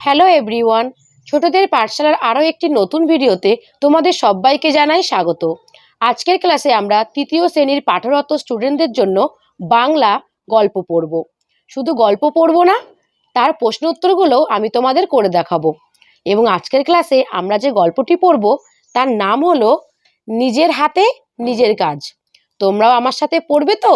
Hello everyone ছোটদের পাঠশালার আরও একটি নতুন ভিডিওতে তোমাদের সবাইকে জানাই স্বাগত। আজকের ক্লাসে আমরা তৃতীয় শ্রেণির পাঠরত স্টুডেন্টদের জন্য বাংলা গল্প পড়ব। শুধু গল্প পড়ব না, তার প্রশ্ন উত্তরগুলোও আমি তোমাদের করে দেখাবো। এবং আজকের ক্লাসে আমরা যে গল্পটি পড়ব, তার নাম হলো নিজের হাতে নিজের কাজ। তোমরাও আমার সাথে পড়বে তো?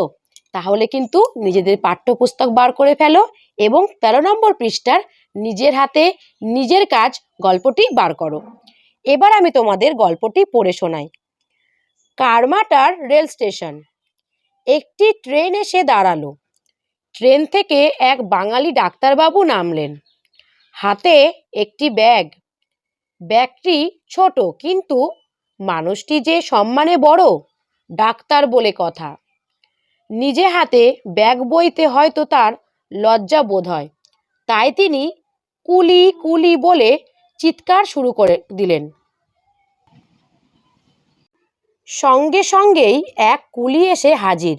তাহলে কিন্তু নিজেদের পাঠ্যপুস্তক বার করে ফেলো এবং তেরো নম্বর পৃষ্ঠার নিজের হাতে নিজের কাজ গল্পটি বার করো। এবার আমি তোমাদের গল্পটি পড়ে শোনাই। Karmatar rail station. একটি ট্রেন এসে দাঁড়াল। ট্রেন থেকে এক বাঙালি ডাক্তারবাবু নামলেন। হাতে একটি ব্যাগ। ব্যাগটি ছোট, কিন্তু মানুষটি যে সম্মানে বড়, ডাক্তার বলে কথা। নিজে হাতে ব্যাগ বইতে হয়তো তার লজ্জা বোধ হয়। তাই তিনি কুলি কুলি বলে চিৎকার শুরু করে দিলেন। সঙ্গে সঙ্গেই এক কুলি এসে হাজির।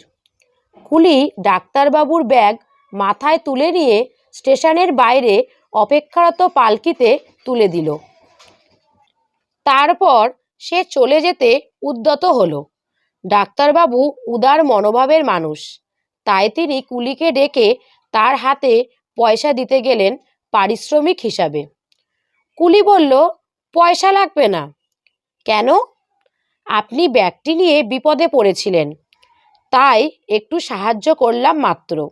কুলি ডাক্তারবাবুর ব্যাগ মাথায় তুলে নিয়ে স্টেশনের বাইরে অপেক্ষারত পালকিতে তুলে দিল। তারপর সে চলে যেতে উদ্যত হলো। ডাক্তারবাবু উদার মনোভাবের মানুষ। তাই তিনি কুলিকে ডেকে তার হাতে পয়সা দিতে গেলেন পারিশ্রমিক হিসাবে। কুলি বলল, পয়সা লাগবে না। কেন? আপনি ব্যাগটি নিয়ে বিপদে পড়েছিলেন। তাই একটু সাহায্য করলাম মাত্র।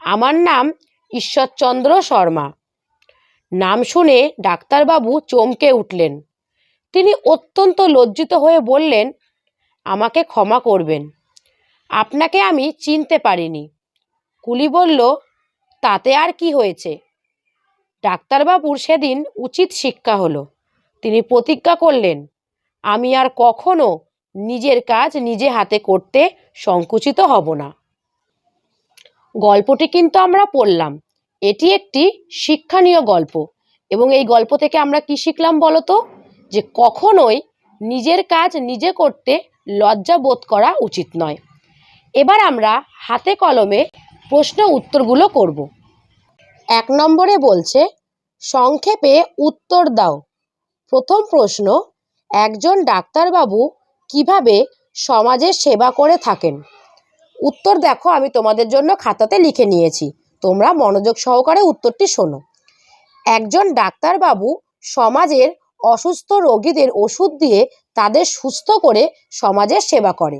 আমার নাম ঈশ্বরচন্দ্র শর্মা। নাম শুনে ডাক্তারবাবু চমকে উঠলেন। তিনি অত্যন্ত লজ্জিত হয়ে বললেন, আমাকে ক্ষমা করবেন। আপনাকে আমি চিনতে পারিনি। কুলি বলল, তাতে আর কি হয়েছে? ডাক্তারবাবুর সেদিন উচিত শিক্ষা হলো। তিনি প্রতিজ্ঞা করলেন, আমি আর কখনো নিজের কাজ নিজে হাতে করতে সংকুচিত হব না। গল্পটি কিন্তু আমরা পড়লাম। এটি একটি শিক্ষণীয় গল্প। এবং এই গল্প থেকে আমরা কি শিখলাম বলো তো যে কখনোই নিজের কাজ নিজে করতে লজ্জা বোধ করা উচিত নয়। এবার আমরা হাতে কলমে প্রশ্ন উত্তরগুলো করব। এক নম্বরে বলছে, সংক্ষেপে উত্তর দাও। প্রথম প্রশ্ন, একজন ডাক্তারবাবু কীভাবে সমাজের সেবা করে থাকেন? উত্তর দেখো, আমি তোমাদের জন্য খাতাতে লিখে নিয়েছি। তোমরা মনোযোগ সহকারে উত্তরটি শোনো। একজন ডাক্তারবাবু সমাজের অসুস্থ রোগীদের ওষুধ দিয়ে তাদের সুস্থ করে সমাজের সেবা করে।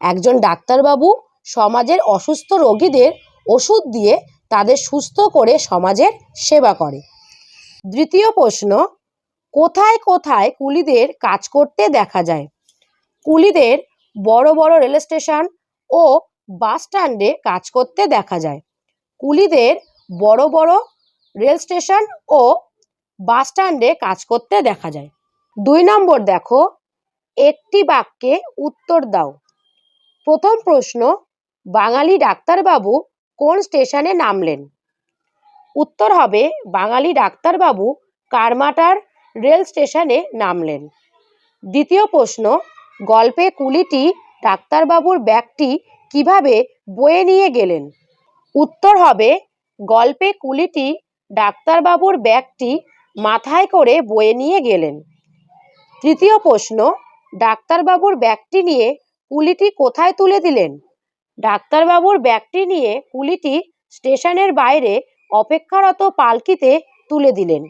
একজন ডাক্তারবাবু সমাজের অসুস্থ রোগীদের ওষুধ দিয়ে তাদের সুস্থ করে সমাজের সেবা করে। দ্বিতীয় প্রশ্ন, কোথায় কোথায় কুলিদের কাজ করতে দেখা যায়? কুলিদের বড় বড় রেল স্টেশন ও বাস স্ট্যান্ডে কাজ করতে দেখা যায়। কুলিদের বড় বড় রেল স্টেশন ও বাস স্ট্যান্ডে কাজ করতে দেখা যায়। দুই নম্বর দেখো, একটি বাক্যে উত্তর দাও। প্রথম প্রশ্ন, বাঙালি ডাক্তারবাবু কোন স্টেশনে নামলেন? উত্তর হবে, বাঙালি ডাক্তারবাবু কারমাটার রেল স্টেশনে নামলেন। দ্বিতীয় প্রশ্ন, গল্পে কুলিটি ডাক্তারবাবুর ব্যাগটি কীভাবে বয়ে নিয়ে গেলেন? উত্তর হবে, গল্পে কুলিটি ডাক্তারবাবুর ব্যাগটি মাথায় করে বয়ে নিয়ে গেলেন। তৃতীয় প্রশ্ন, ডাক্তারবাবুর ব্যাগটি নিয়ে কুলিটি কোথায় তুলে দিলেন? ডাক্তারবাবুর ব্যাগটি নিয়ে কুলিটি স্টেশনের বাইরে অপেক্ষারত পালকিতে তুলে দিলেন।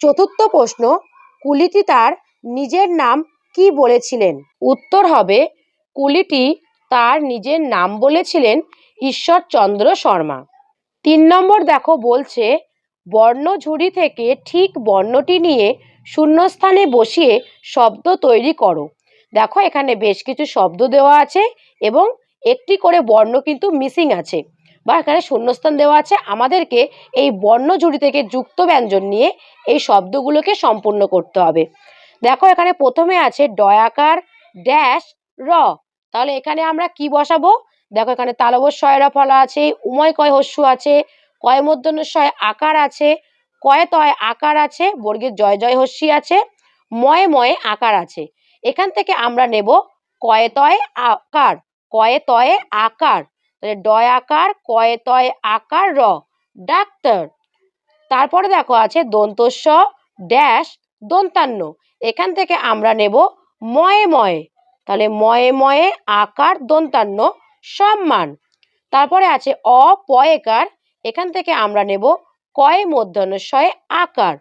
চতুর্থ প্রশ্ন, কুলিটি তার নিজের নাম কি বলেছিলেন? উত্তর হবে, কুলিটি তার নিজের নাম বলেছিলেন ঈশ্বরচন্দ্র শর্মা। তিন নম্বর দেখো বলছে বর্ণঝুড়ি থেকে ঠিক বর্ণটি নিয়ে শূন্যস্থানে বসিয়ে শব্দ তৈরি করো। দেখো এখানে বেশ কিছু শব্দ দেওয়া আছে এবং একটি করে বর্ণ কিন্তু মিসিং আছে। বা এখানে শূন্যস্থান দেওয়া আছে। আমাদেরকে এই বর্ণ জুড়ি থেকে যুক্ত ব্যঞ্জন নিয়ে এই শব্দগুলোকে সম্পূর্ণ করতে হবে। দেখো এখানে প্রথমে আছে ডয়াকার ড্যাশ র। তাহলে এখানে আমরা কি বসাবো? দেখো এখানে তালবস্বয়রা ফলা আছে, উময় কয় হস্যু আছে, কয় মধ্যনস্বয় আকার আছে, কয় তয় আকার আছে, বর্গের জয় জয় হস্যি আছে, ময়ে ময়ে আকার আছে। এখান থেকে আমরা নেব কয় তয় আকার। কয়ে তয়ে আকার। তাহলে ডয় আকার, কয়ে তয় আকার, র, ডাক্তার। তারপরে দেখো আছে দন্তস্ব, ড্যাশ, দন্তান্ন। এখান থেকে আমরা নেব ময়ে ময়ে। তাহলে ময়ে ময়ে, আকার, দন্তান্ন, সম্মান। তারপরে আছে অ, পয়েকার। এখান থেকে আমরা নেব কয়ে মধ্যাহ্নস্বয়ে আকার।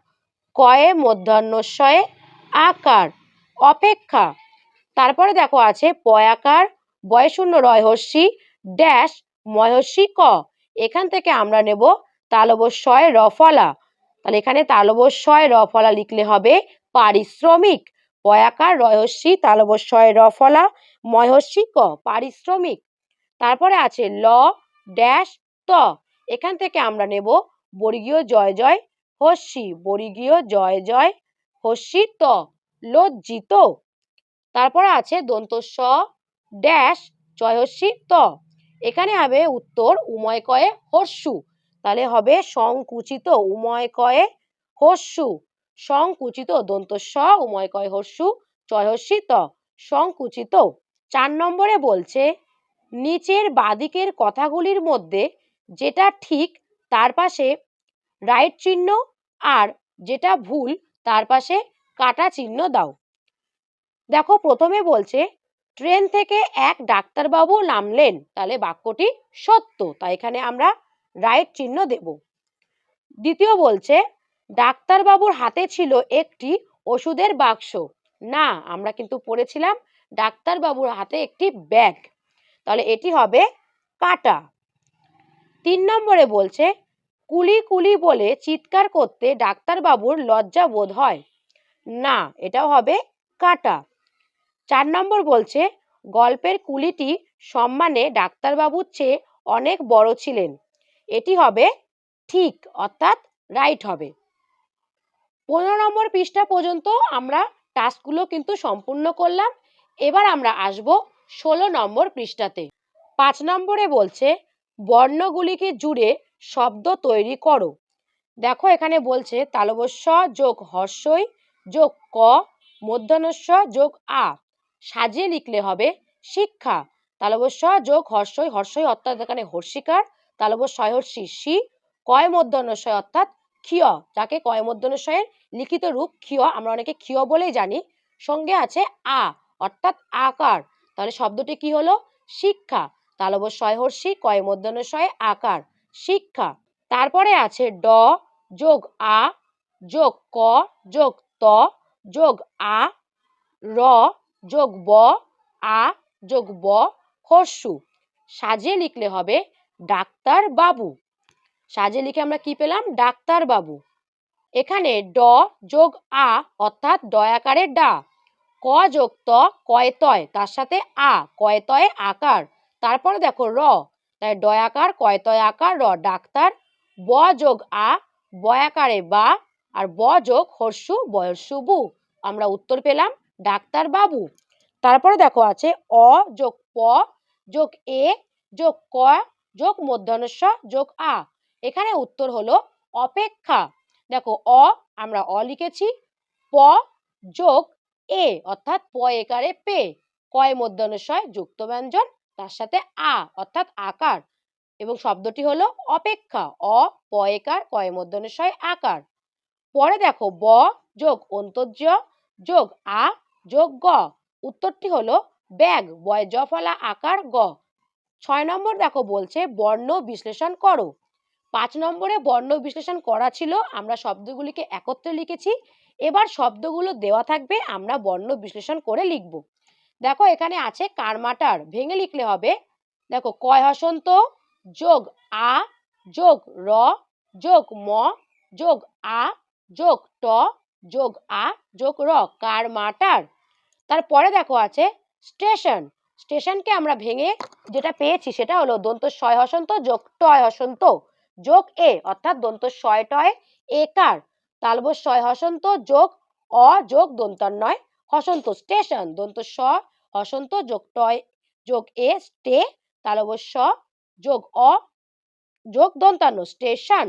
কয়ে মধ্যাহ্নস্বয়ে আকার। অপেক্ষা। তারপরে দেখো আছে পয়াকার বয়শূন্য রয়হস্যি ড্যাশ ময়স্যি ক। এখান থেকে আমরা নেব তালবস্বয় রফলা তাহলে এখানে তালবস্বয় রফলা লিখলে হবে পারিশ্রমিক। পয়াকার রয়স্যি তালবস্বয় রফলা ময়স্যি ক, পারিশ্রমিক। তারপরে আছে ল, ড্যাশ, ত। এখান থেকে আমরা নেব বর্গীয় জয় জয় হস্যি। বর্গীয় জয় জয় হস্যি ত। লজ্জিত। তারপরে আছে দন্ত স ড্যাশ জয়স্বী ত এখানে হবে উত্তর উময় কয়ে হস্যু তাহলে হবে সংকুচিত উময় কয়ে হস্যু সংকুচিত দন্ত স উময় কয়ে হস্যু জয়স্বী ত সংকুচিত। চার নম্বরে বলছে, নিচের বাদিকের কথাগুলির মধ্যে যেটা ঠিক তার পাশে রাইট চিহ্ন আর যেটা ভুল তার পাশে কাটা চিহ্ন দাও। দেখো, প্রথমে বলছে ট্রেন থেকে এক ডাক্তারবাবু নামলেন। তাহলে বাক্যটি সত্য। তাই এখানে আমরা রাইট চিহ্ন দেব। দ্বিতীয় বলছে, ডাক্তারবাবুর হাতে ছিল একটি ওষুধের বাক্স। না, আমরা কিন্তু পড়েছিলাম ডাক্তারবাবুর হাতে একটি ব্যাগ। তাহলে এটি হবে কাটা। তিন নম্বরে বলছে, কুলি কুলি বলে চিৎকার করতে ডাক্তারবাবুর লজ্জা বোধ হয়। না, এটাও হবে কাটা। চার নম্বর বলছে, গল্পের কুলিটি সম্মানে ডাক্তারবাবুর চেয়ে অনেক বড় ছিলেন। এটি হবে ঠিক, অর্থাৎ রাইট হবে। পনেরো নম্বর পৃষ্ঠা পর্যন্ত আমরা টাস্কগুলো কিন্তু সম্পূর্ণ করলাম। এবার আমরা আসব ষোলো নম্বর পৃষ্ঠাতে। পাঁচ নম্বরে বলছে, বর্ণগুলিকে জুড়ে শব্দ তৈরি করো। দেখো এখানে বলছে, তালবস্য যোগ হর্ষই যোগ ক মধ্যাহ্নস্ব যোগ আ। সাজিয়ে লিখলে হবে শিক্ষা। তালবস্য যোগ হর্ষই হর্ষই অর্থাৎ এখানে হর্ষিকার তালবস্য হর্ষি সি কয় মধ্যাহ্নস্বয় অর্থাৎ ক্ষিয়, যাকে কয় মধ্যাহ্নস্বয়ের লিখিত রূপ ক্ষিয়, আমরা অনেকে ক্ষিয় বলেই জানি। সঙ্গে আছে আ, অর্থাৎ আকার। তাহলে শব্দটি কি হলো? শিক্ষা। তালবস্যয় হর্ষি কয় মধ্যাহ্নস্বয়ে আকার, শিক্ষা। তারপরে আছে ড, যোগ আ, যোগ ক, যোগ ত, যোগ আ, র যোগ ব, আ, যোগ ব, হর্ষু। সাজে লিখলে হবে ডাক্তার বাবু। সাজে লিখে আমরা কি পেলাম? ডাক্তার বাবু। এখানে ড যোগ আ অর্থাৎ ডয়াকারের ডা। ক যোগ ত কয় তয়, তার সাথে আ, কয় তয় আকার। তারপরে দেখো র, তাই ডয়াকার কয় তয় আকার, র ডাক্তার, ব যোগ আ বয়াকারে বা, আর ব যোগ হর্ষু বয়স্যু বু। আমরা উত্তর পেলাম। ডাক্তার বাবু তারপরে দেখো আছে অ যোগ প যোগ এ যোগ ক যোগ মধ্যাহ্নস্ব যোগ আ। এখানে উত্তর হলো অপেক্ষা। দেখো অ আমরা অ লিখেছি, প যোগ এ অর্থাৎ প একারে পে। কয় মধ্যাহ্নস্বয় যুক্ত ব্যঞ্জন, তার সাথে আ অর্থাৎ আকার। এবং শব্দটি হলো অপেক্ষা, অ প একার, কয় মধ্যাহ্নস্বয় আকার। পরে দেখো ব যোগ অন্তর্য যোগ আ যোগ গ। উত্তরটি হলো ব্যাগ। বয় জফলা আকার গ। ছয় নম্বর দেখো বলছে বর্ণ বিশ্লেষণ করো। পাঁচ নম্বরে বর্ণ বিশ্লেষণ করা ছিল, আমরা শব্দগুলিকে একত্রে লিখেছি। এবার শব্দগুলো দেওয়া থাকবে, আমরা বর্ণ বিশ্লেষণ করে লিখব। দেখো এখানে আছে কারমাটার, ভেঙে লিখলে হবে। দেখো কয় হসন্ত? যোগ আ, যোগ র, যোগ ম, যোগ আ, যোগ ট, যোগ আ, যোগ র। কারমাটার তারপরে দেখো আছে স্টেশন। স্টেশনকে আমরা ভেঙে যেটা পেয়েছি সেটা হলো দন্ত ছয় হসন্ত যোগ টয় হসন্ত যোগ এ, অর্থাৎ দন্ত ছয় টয় একার তালব ছয় হসন্ত যোগ অ যোগ দন্তান্নয় হসন্ত স্টেশন। দন্ত স হসন্ত যোগ টয় যোগ এ স্টে তালব স যোগ অ যোগ দন্তান্ন, স্টেশন।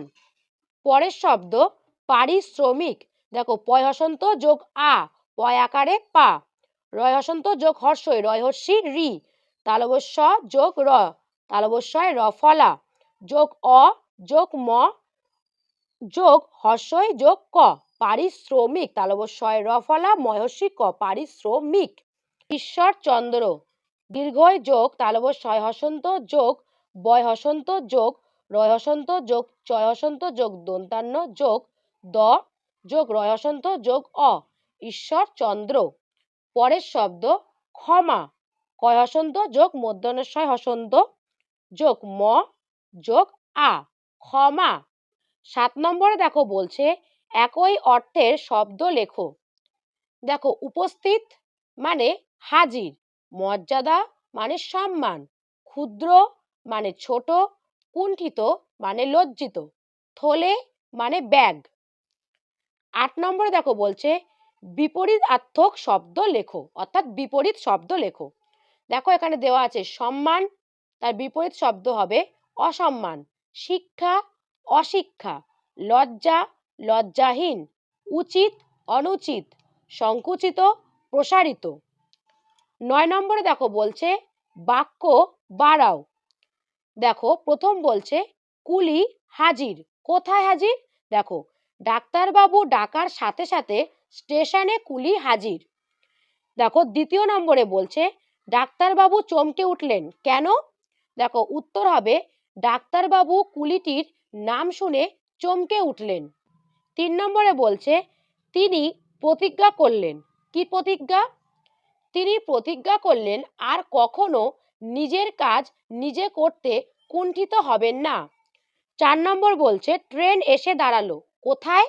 পরের শব্দ, পারিশ্রমিক। দেখো পয় হসন্ত যোগ আ, পয় আকারে পা। রয় হসন্ত যোগ হর্ষই, রয় হর্ষি রি, তালবস্য যোগ র, তালবস্যয় র ফলা, যোগ অ, যোগ ম, যোগ হর্ষই যোগ ক, পারিশ্রমিক তালবস্বয় রফলা মহর্ষি ক, পারিশ্রমিক ঈশ্বরচন্দ্র দীর্ঘই যোগ তালবস্বয় হসন্ত যোগ, বয় হসন্ত যোগ, রয় হসন্ত যোগ, চয় হসন্ত যোগ, দন্তান্ন যোগ, দ যোগ, রয় হসন্ত যোগ, অ ঈশ্বরচন্দ্র পরের শব্দ ক্ষমা। কয় হসন্ত? যোগ মধ্যাহ্নস্বয় হসন্ত। যোগ ম, যোগ আ, ক্ষমা। সাত নম্বরে দেখো বলছে, একই অর্থের শব্দ লেখো। দেখো, উপস্থিত মানে হাজির, মর্যাদা মানে সম্মান, ক্ষুদ্র মানে ছোট, কুণ্ঠিত মানে লজ্জিত, থলে মানে ব্যাগ। আট নম্বরে দেখো বলছে বিপরীতার্থক শব্দ লেখো, অর্থাৎ বিপরীত শব্দ লেখো। দেখো এখানে দেওয়া আছে সম্মান, তার বিপরীত শব্দ হবে অসম্মান, শিক্ষা, অশিক্ষা, লজ্জা, লজ্জাহীন, উচিত, অনুচিত, সংকুচিত, প্রসারিত। নয় নম্বরে দেখো বলছে বাক্য বাড়াও। দেখো প্রথম বলছে কুলি হাজির, কোথায় হাজির? দেখো ডাক্তারবাবু ডাকার সাথে সাথে স্টেশনে কুলি হাজির। দেখো, দ্বিতীয় নম্বরে বলছে, ডাক্তারবাবু চমকে উঠলেন। কেন? দেখো, উত্তর হবে, ডাক্তারবাবু কুলিটির নাম শুনে চমকে উঠলেন। তিন নম্বরে বলছে, তিনি প্রতিজ্ঞা করলেন। কি প্রতিজ্ঞা? তিনি প্রতিজ্ঞা করলেন, আর কখনো নিজের কাজ নিজে করতে কুণ্ঠিত হবেন না। চার নম্বর বলছে, ট্রেন এসে দাঁড়াল। কোথায়?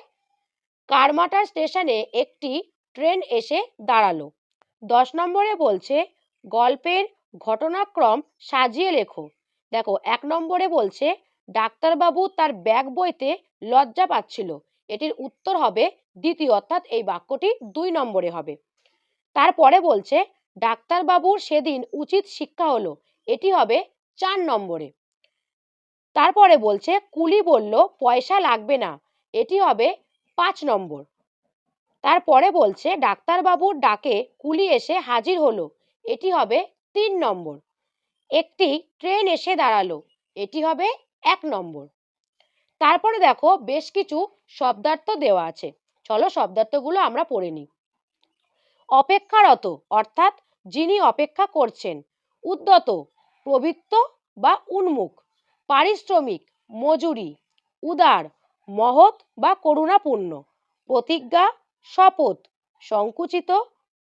কারমাটার স্টেশনে একটি ট্রেন এসে দাঁড়াল। দশ নম্বরে বলছে, গল্পের ঘটনাক্রম সাজিয়ে লেখো। দেখো, এক নম্বরে বলছে, ডাক্তারবাবু তার ব্যাগ বইতে লজ্জা পাচ্ছিল। এটির উত্তর হবে দ্বিতীয়, অর্থাৎ এই বাক্যটি দুই নম্বরে হবে। তারপরে বলছে, ডাক্তারবাবুর সেদিন উচিত শিক্ষা হলো। এটি হবে চার নম্বরে। তারপরে বলছে, কুলি বলল, পয়সা লাগবে না। এটি হবে পাঁচ নম্বর। তারপরে বলছে, ডাক্তারবাবুর ডাকে কুলি এসে হাজির হলো। এটি হবে তিন নম্বর। একটি ট্রেন এসে দাঁড়াল। এটি হবে এক নম্বর। তারপরে দেখো, বেশ কিছু শব্দার্থ দেওয়া আছে। চলো শব্দার্থগুলো আমরা পড়ে নিই। অপেক্ষারত, অর্থাৎ যিনি অপেক্ষা করছেন, উদ্যত, প্রবৃত্ত বা উন্মুখ, পারিশ্রমিক, মজুরি, উদার মহৎ বা করুণাপূর্ণ, প্রতিজ্ঞা শপথ, সংকুচিত,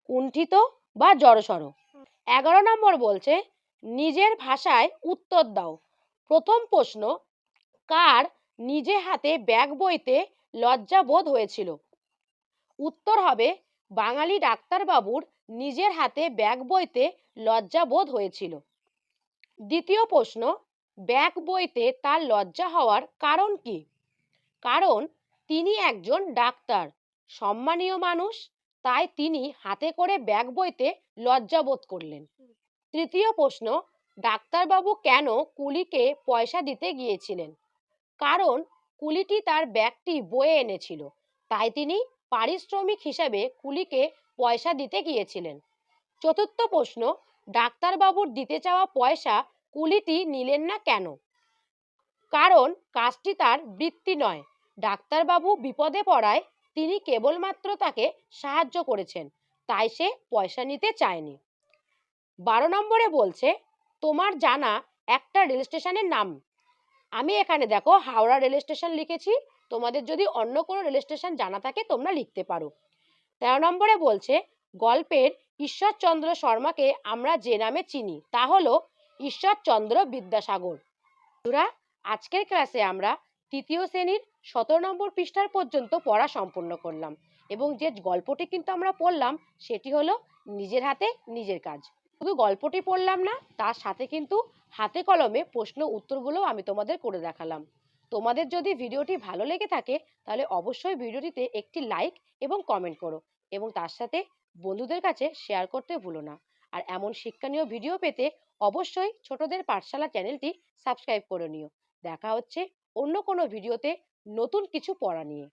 কুণ্ঠিত বা জড়সড়। এগারো নম্বর বলছে, নিজের ভাষায় উত্তর দাও। প্রথম প্রশ্ন, কার নিজে হাতে ব্যাগ বইতে লজ্জা বোধ হয়েছিল? উত্তর হবে, বাঙালি ডাক্তারবাবুর নিজের হাতে ব্যাগ বইতে লজ্জা বোধ হয়েছিল। দ্বিতীয় প্রশ্ন, ব্যাগ বইতে তার লজ্জা হওয়ার কারণ কি? কারণ তিনি একজন ডাক্তার, সম্মানীয় মানুষ, তাই তিনি হাতে করে ব্যাগ বইতে লজ্জা বোধ করলেন। তৃতীয় প্রশ্ন, ডাক্তারবাবু কেন কুলিকে পয়সা দিতে গিয়েছিলেন? কারণ কুলিটি তার ব্যাগটি বয়ে এনেছিল, তাই তিনি পারিশ্রমিক হিসাবে কুলিকে পয়সা দিতে গিয়েছিলেন। চতুর্থ প্রশ্ন, ডাক্তারবাবুর দিতে চাওয়া পয়সা কুলিটি নিলেন না কেন? কারণ কাজটি তার বৃত্তি নয়। ডাক্তারবাবু বিপদে পড়ায় তিনি কেবলমাত্র তাকে সাহায্য করেছেন, তাই সে পয়সা নিতে চায়নি। বারো নম্বরে বলছে, তোমার জানা একটা রেল স্টেশনের নাম। আমি এখানে দেখো হাওড়া রেল স্টেশন লিখেছি। তোমাদের যদি অন্য কোনো রেল স্টেশন জানা থাকে তোমরা লিখতে পারো। তেরো নম্বরে বলছে, গল্পের ঈশ্বরচন্দ্র শর্মাকে আমরা যে নামে চিনি, তা হলো ঈশ্বরচন্দ্র বিদ্যাসাগর। আজকের ক্লাসে আমরা তৃতীয় শ্রেণির সতেরো নম্বর পৃষ্ঠার পর্যন্ত পড়া সম্পূর্ণ করলাম এবং যে গল্পটি কিন্তু আমরা পড়লাম সেটি হলো নিজের হাতে নিজের কাজ। শুধু গল্পটি পড়লাম না, তার সাথে কিন্তু হাতে কলমে প্রশ্ন উত্তরগুলো আমি তোমাদের করে দেখালাম। তোমাদের যদি ভিডিওটি ভালো লেগে থাকে, তাহলে অবশ্যই ভিডিওটিতে একটি লাইক এবং কমেন্ট করো এবং তার সাথে বন্ধুদের কাছে শেয়ার করতে ভুলো না। আর এমন শিক্ষণীয় ভিডিও পেতে অবশ্যই ছোটদের পাঠশালা চ্যানেলটি সাবস্ক্রাইব করে নিও। দেখা হচ্ছে অন্য কোনো ভিডিওতে নতুন কিছু পড়া নিয়ে।